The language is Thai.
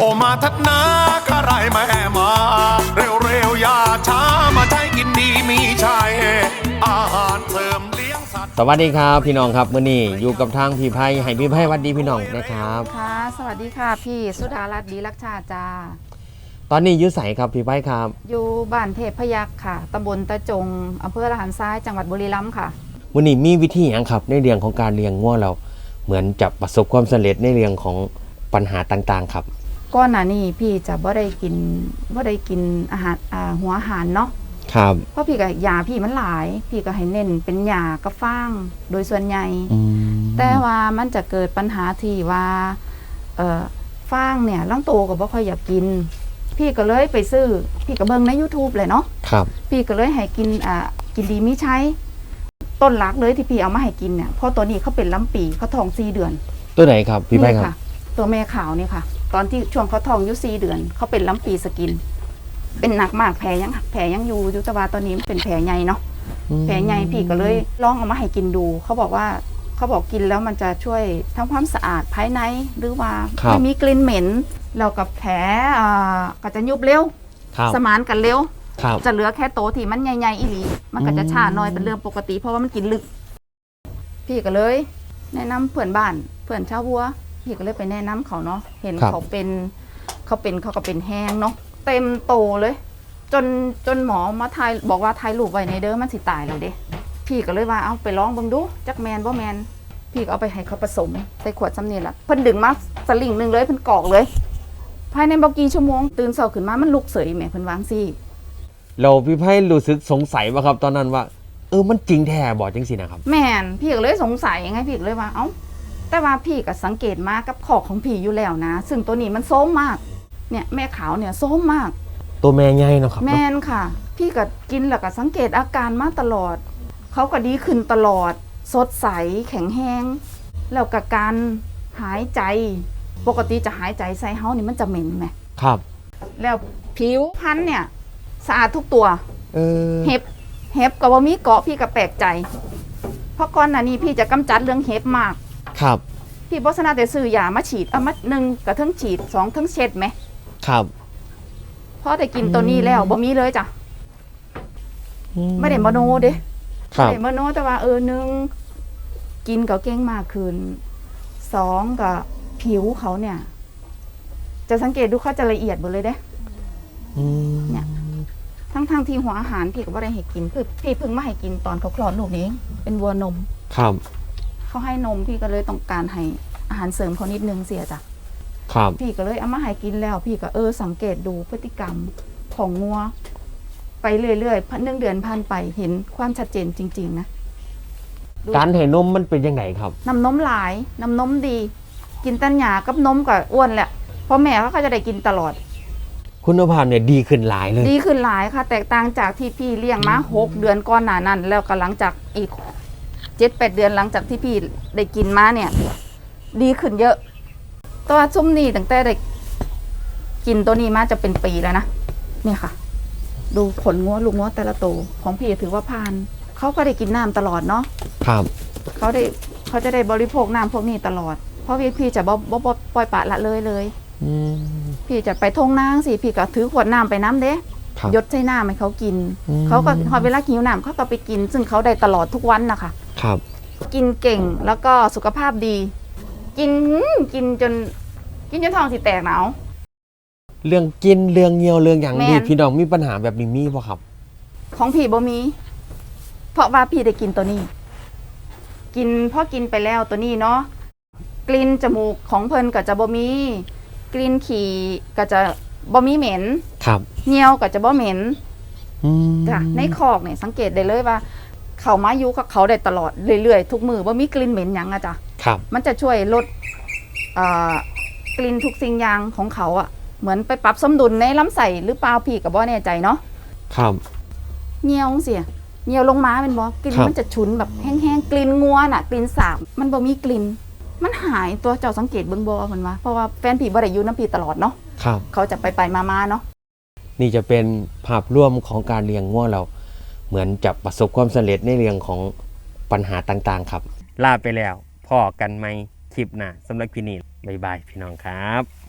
โอมาทัดนาข้าไรแม่มา เร็วๆอย่าช้ามาใช้กินดีมีชัยอาหารเสริมเลี้ยงสัตว์ สวัสดีครับพี่น้องครับมื้อนี้อยู่กับทางพี่ไพ่ให้พี่ไพ่หวัดดีพี่น้องนะครับ ค่ะ สวัสดีค่ะพี่สุดารัตน์ดีรักชาจ้า ตอนนี้อยุ่ใสครับพี่ไพ่ครับ อยู่บ้านเทพพยักษ์ค่ะตำบลตะจงอำเภอละหันซ้ายจังหวัดบุรีรัมย์ค่ะมื้อนี้มีวิธีอย่างครับในเรื่องของการเลี้ยงงัวเราเหมือนจะประสบความสำเร็จในเรื่องของปัญหาต่างๆครับ ก้อนหน้านี้พี่จะบ่ได้กินบ่ได้กินอาหารอ่าหัวอาหารเนาะครับเพราะพี่กับยาพี่มันหลาย พี่ก็ให้เน้นเป็นยากับฟางโดยส่วนใหญ่แต่ว่ามันจะเกิดปัญหาที่ว่าเอ่อฟางเนี่ยล่างโตก็บ่ค่อยอยากกิน พี่ก็เลยไปซื้อ พี่ก็เบิ่งใน YouTube เลยเนาะครับพี่ก็เลยให้กินอ่ากินดีมิใช้ ต้นหลักเลยที่พี่เอามาให้กินเนี่ยเพราะตัวนี้เขาเป็นลำปีเขาท้องสี่เดือนตัวไหนครับพี่ไพ่นี่ครับค่ะตัวแม่ขาวนี่ค่ะ ตอนที่ช่วงเขาท้องอยู่สี่เดือน เขาเป็นลำปีสกิน เป็นหนักมากแผลยังแผลยังอยู่อยู่แตะวาตอนนี้มันเป็นแผลใหญ่เนาะแผลใหญ่พี่ก็เลยลองเอามาให้กินดู เขาบอกว่าเขาบอกกินแล้วมันจะช่วยทำความสะอาดภายในหรือว่าครับไม่มีกลิ่นเหม็นแล้วกับแผลอ่าก็จะยุบเร็วครับสมานกันเร็วครับจะเหลือแค่โตที่มันใหญ่ๆอีหลีมันก็จะอืมช้าน้อยเป็นเรื่องปกติ เพราะว่ามันกินลึก พี่ก็เลย แนะนำเพื่อนบ้านเพื่อนชาวบัว พี่ก็เลยไปแนะนำเขาเนาะเห็นเขาเป็นเขาเป็นเขาก็เป็นแห้งเนาะเต็มโตเลย จนจนหมอมาทายบอกว่าทายลูกไว้ในเด้อมันสิตายเลยเด้พี่ก็เลยว่าเอาไปลองเบิ่งดูจักแมนบ่แมนพี่ก็เอาไปให้เขาผสมใส่ขวดซ้ำนี่แหละเพิ่นดึงมาสลิงหนึ่งเลยเพิ่นกรอกเลย ภายในบ่กี่ชั่วโมงตื่นเช้าขึ้นมามันลุกเสยแหม่เพิ่นวาจั่งซี่ เราพี่ไพ่รู้สึกสงสัยว่าครับ ตอนนั้นว่า เออมันจริงแท้บอกจังสินะครับ แม่นพี่ก็เลยสงสัยไงพี่ก็เลยว่าเอ้า แต่ว่าพี่ก็สังเกตมากับขอกของพี่อยู่แล้วนะ ซึ่งตัวนี้มันโซ้มมาก เนี่ยแม่ขาวเนี่ยโซ้มมาก ตัวแม่ใหญ่เนาะครับแม่นค่ะ พี่ก็กินแล้วก็สังเกตอาการมาตลอด เขาก็ดีขึ้นตลอด สดใสแข็งแห้ง แล้วกับการหายใจ ปกติจะหายใจใส่เฮานี่มันจะเหม็นไหม ครับ แล้วผิวพรรณเนี่ยสะอาดทุกตัว เออเห็บ เห็บกับว่ามีเกาะพี่ก็แปลกใจ เพราะก่อนหน้านี้พี่จะกำจัดเรื่องเห็บมาก ครับ พี่บอสนาแต่ซื้อยามาฉีดเอามาหนึ่งกับทั้งฉีดสองทั้งเช็ดไหมครับพอได้กินตัวนี้แล้วบ่มีเลยจ้ะไม่ได้มโนเด้ครับไม่ได้มโนแต่ว่าเออหนึ่งกินก็เก่งมากขึ้นสองกับผิวเขาเนี่ย จะสังเกตดูเขาจะละเอียดหมดเลยเด้อืมเนี่ยทั้งทางๆที่หัวอาหารพี่ก็บ่ได้ให้กินคือพี่เพิ่งมาให้กินตอนเขาคลอดลูกนี้เองเป็นวัวนม ครับ เขาให้นมพี่ก็เลยต้องการให้อาหารเสริมเขานิดนึงเสียจ้ะครับ พี่ก็เลยเอามาให้กินแล้ว พี่ก็เออสังเกตดูพฤติกรรมของงัว ไปเรื่อยๆพันหนึ่งเดือนผ่านไปเห็นความชัดเจนจริง ๆ นะการให้นมมันเป็นยังไงครับ น้ำนมหลายน้ำนมดี กินแตันหยากับนมก็อ้วนแหละเพราะแม่เขาก็จะได้กินตลอด คุณภาพเนี่ยดีขึ้นหลายเลย ดีขึ้นหลายค่ะ แตกต่างจากที่พี่เลี้ยงมาหกเดือนก่อนหน้านั้น แล้วก็หลังจากอีก เจ็ดแปดเดือนหลังจากที่พี่ได้กินมาเนี่ย ดีขึ้นเยอะตัวซุ้มนี่ตั้งแต่ได้กินตัวนี้มาจะเป็นปีแล้วนะเนี่ยค่ะ ดูขนงัวลูกงัวแต่ละตัวของพี่ถือว่าพานเขาก็ได้กินน้ำตลอดเนาะครับเขาได้เขาจะได้บริโภคน้ำพวกนี้ตลอด เพราะพี่พี่จะบ่บ่บ่ปล่อยปละละเลยเลยอืมพี่จะไปทงนางสิพี่ก็ถือขวดน้ำไปน้ำเด้ครับยศใส่น้ำให้เขากินอืมเขาก็พอเวลาหิวน้ำเขาก็ไปกิน ซึ่งเขาได้ตลอดทุกวันนะคะ ครับ กินเก่งแล้วก็สุขภาพดี กินกินจน กินจนท้องสิแตกหนาว เรื่องกินเรื่องเงียวเรื่องอย่างแม่นดีพี่น้องมีปัญหาแบบนี้มีป่ะครับ ของพี่บ่มี เพราะว่าพี่ได้กินตัวนี้ กินพอกินไปแล้วตัวนี้เนาะกลิ่นจมูกของเพิ่นก็จะบ่มี กลิ่นขี่ก็จะบ่มีเหม็นครับเหนียวก็จะบ่เหม็น อืมจ้ะในคอกเนี่ยสังเกตได้เลยว่า เขามาอยู่กับเขาได้ตลอดเรื่อยๆทุกมือว่ามีกลิ่นเหม็นหยังอะจ้ะครับ มันจะช่วยลดเอ่อกลิ่นทุกสิ่งอย่างของเขาอะเหมือนไปปรับสมดุลในลำไส้หรือเปล่าพี่กับบ่แน่ใจเนาะครับ เงียวเสียเงียวลงมาเป็นบ่กลิ่นครับ มันจะฉุนแบบแห้งๆกลิ่นงัวน่ะกลิ่นสาบมันบ่มีกลิ่นมันหายตัวเจ้าสังเกตเบิ่งบ่เหมือนว่าเพราะว่าแฟนพี่บ่ได้อยู่น้ำพี่ตลอดเนาะครับ เขาจะไปไปๆมาๆเนาะ นี่จะเป็นภาพรวมของการเลี้ยงงัวเรา เหมือนจะประสบความสำเร็จในเรื่องของปัญหาต่างๆ ครับ ลาไปแล้วพ่อกันไหมคลิปหน้าสำหรับคลิปนี้บ๊ายบายพี่น้องครับ